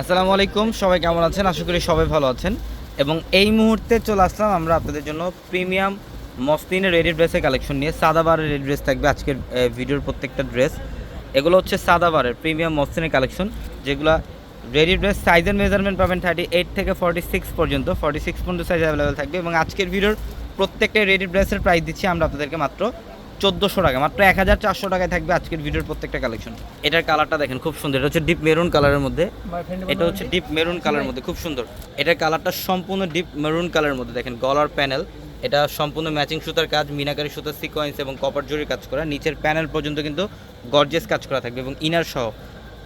আসসালামু আলাইকুম, সবাই কেমন আছেন? আশা করি সবাই ভালো আছেন। এবং এই মুহূর্তে চলে আসলাম আমরা আপনাদের জন্য প্রিমিয়াম মসলিনের রেডি ড্রেসের কালেকশন নিয়ে। সাদাবারের রেডি ড্রেস থাকবে আজকের ভিডিওর প্রত্যেকটা ড্রেস। এগুলো হচ্ছে সাদাবারের প্রিমিয়াম মসলিনের কালেকশন। যেগুলো রেডি ড্রেস সাইজের মেজারমেন্ট পাবেন থার্টি এইট থেকে ফর্টি সিক্স পর্যন্ত। ফর্টি সিক্স পর্যন্ত সাইজ অ্যাভেলেবেল থাকবে। এবং আজকের ভিডিওর প্রত্যেকটা রেডি ড্রেসের প্রাইস দিচ্ছি আমরা আপনাদেরকে মাত্র চোদ্দোশো টাকা মাত্র এক হাজার চারশো টাকায় থাকবে আজকের ভিডিওর প্রত্যেকটা কালেকশন এটার কালারটা দেখেন খুব সুন্দর। এটা হচ্ছে ডিপ মেরুন কালারের মধ্যে। এটা হচ্ছে ডিপ মেরুন কালারের মধ্যে খুব সুন্দর। এটার কালারটা সম্পূর্ণ ডিপ মেরুন কালারের মধ্যে দেখেন গলার প্যানেল এটা সম্পূর্ণ ম্যাচিং সুতার কাজ মিনাকারি সুতার সিকোয়েন্স এবং কপার জরির কাজ করা। নিচের প্যানেল পর্যন্ত কিন্তু গর্জেস কাজ করা থাকবে এবং ইনার সহ।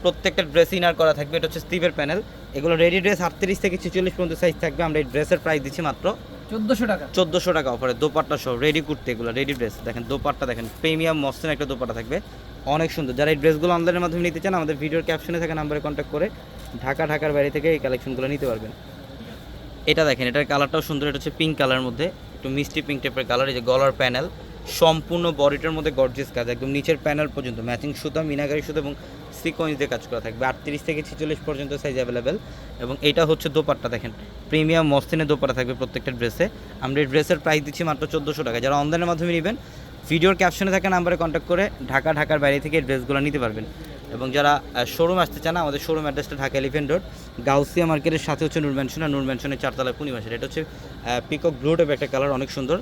প্রত্যেকটা ড্রেস ইনার করা থাকবে। এটা হচ্ছে স্টিভের প্যানেল এগুলো রেডি ড্রেস আটত্রিশ থেকে ছেচল্লিশ পর্যন্ত সাইজ থাকবে। আমরা এই ড্রেসের প্রাইস দিচ্ছি মাত্র চোদ্দশো টাকা। চোদ্দোশো টাকা অফারে দোপাট্টা সব রেডি কুর্তি এগুলো রেডি ড্রেস দেখেন, দোপাট্টা দেখেন প্রিমিয়াম মসলিন একটা দোপাট্টা থাকবে। অনেক সুন্দর। যারা এই ড্রেসগুলো অনলাইনের মাধ্যমে নিতে চান, আমাদের ভিডিওর ক্যাপশনে থাকা নাম্বারে কন্ট্যাক্ট করে ঢাকা, ঢাকার বাইরে থেকে এই কালেকশনগুলো নিতে পারবেন। এটা দেখেন, এটার কালারটাও সুন্দর, এটা হচ্ছে পিঙ্ক কালার মধ্যে। একটু মিষ্টি পিঙ্ক টাইপের কালার এই যে গলার প্যানেল সম্পূর্ণ বডিটার মধ্যে গর্জেস কাজ, একদম নিচের প্যানেল পর্যন্ত ম্যাচিং সুতা মিনাগারি সুতো এবং সিকোয়েন্স দিয়ে কাজ করা থাকবে। আটত্রিশ থেকে ছেচল্লিশ পর্যন্ত সাইজ অ্যাভেলেবেল এবং এটা হচ্ছে দোপাট্টা, দেখেন। প্রিমিয়াম মস্তিনের দোপাট্টা থাকবে প্রত্যেকটা ড্রেসে আমরা এই ড্রেসের প্রাইস দিচ্ছি মাত্র চোদ্দোশো টাকা। যারা অনলাইনের মাধ্যমে নেবেন ভিডিওর ক্যাপশনে থাকা নাম্বারে কন্ট্যাক্ট করে ঢাকা, ঢাকার বাইরে থেকে এই ড্রেসগুলো নিতে পারবেন। এবং যারা শোরুম আসতে চান আমাদের শোরুম অ্যাড্রেসটা ঢাকা এলিফেন্ট রোড গাউসিয়া মার্কেটের সাথে হচ্ছে নূর ম্যানশন আর নূর ম্যানশনের চারতলা পূর্ণিমাসের এটা হচ্ছে পিকক ব্লু টাইপ একটা কালার অনেক সুন্দর।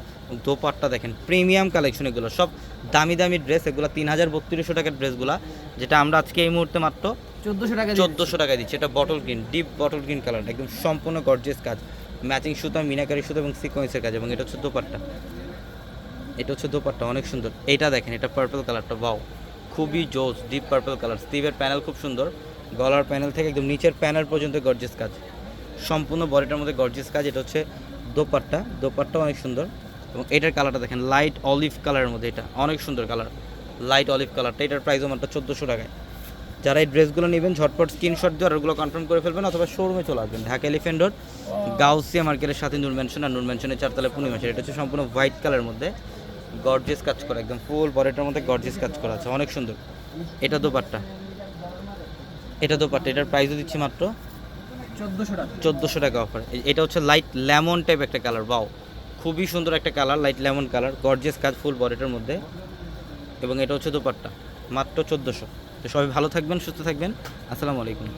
দোপাট্টা দেখেন প্রিমিয়াম কালেকশন এগুলো। সব দামি দামি ড্রেস এগুলো তিন হাজার বত্রিশশো টাকার ড্রেসগুলো যেটা আমরা আজকে এই মুহূর্তে মাত্র চোদ্দশো টাকা চোদ্দোশো টাকায় দিচ্ছি। এটা bottle green deep bottle green colour একদম সম্পূর্ণ গর্জিয়াস কাজ। ম্যাচিং সুতা মিনাকারি সুতা এবং সিকোয়েন্সের কাজ। এবং এটা হচ্ছে দোপাট্টা। এটা হচ্ছে দোপাট্টা অনেক সুন্দর। এটা দেখেন এটা পার্পল কালারটা বাও খুবই জোস ডিপ পার্পল কালার স্টিভের প্যানেল খুব সুন্দর। গলার প্যানেল থেকে একদম নিচের প্যানেল পর্যন্ত গর্জিয়াস কাজ। সম্পূর্ণ বডিটার মধ্যে গর্জিয়াস কাজ, এটা হচ্ছে দোপাট্টা। দোপাট্টা অনেক সুন্দর। এবং এটার কালারটা দেখেন লাইট অলিভ কালারের মধ্যে এটা। অনেক সুন্দর কালার লাইট অলিভ কালারটা এটার প্রাইসও মাত্র চোদ্দোশো টাকায়। যারা এই ড্রেসগুলো নেবেন, ঝটপট স্ক্রিনশট দিয়ে অর্ডারগুলো কনফার্ম করে ফেলবেন, অথবা শোরুমে চলে আসবেন। ঢাকা এলিফেন্ট রোড গাউসিয়া মার্কেটের সাথে নূর ম্যানশন আর নূর ম্যানশনের চারতলা পূর্ণিমাসের এটা হচ্ছে সম্পূর্ণ হোয়াইট কালারের মধ্যে। গর্জিয়াস কাজ করা একদম ফুল বডিটার মধ্যে গর্জিয়াস কাজ করা আছে অনেক সুন্দর। এটা দোপাট্টা। এটা দোপাট্টা এটার প্রাইসও দিচ্ছি মাত্র চোদ্দশো টাকা। চোদ্দোশো টাকা অফার এটা হচ্ছে লাইট লেমন টাইপ একটা কালার বাও খুবই সুন্দর একটা colour light lemon colour gorgeous কাজ ফুল বডিটার মধ্যে। এবং এটা হচ্ছে দোপাট্টা মাত্র চোদ্দোশো। তো সবাই ভালো থাকবেন সুস্থ থাকবেন। আসসালামু আলাইকুম।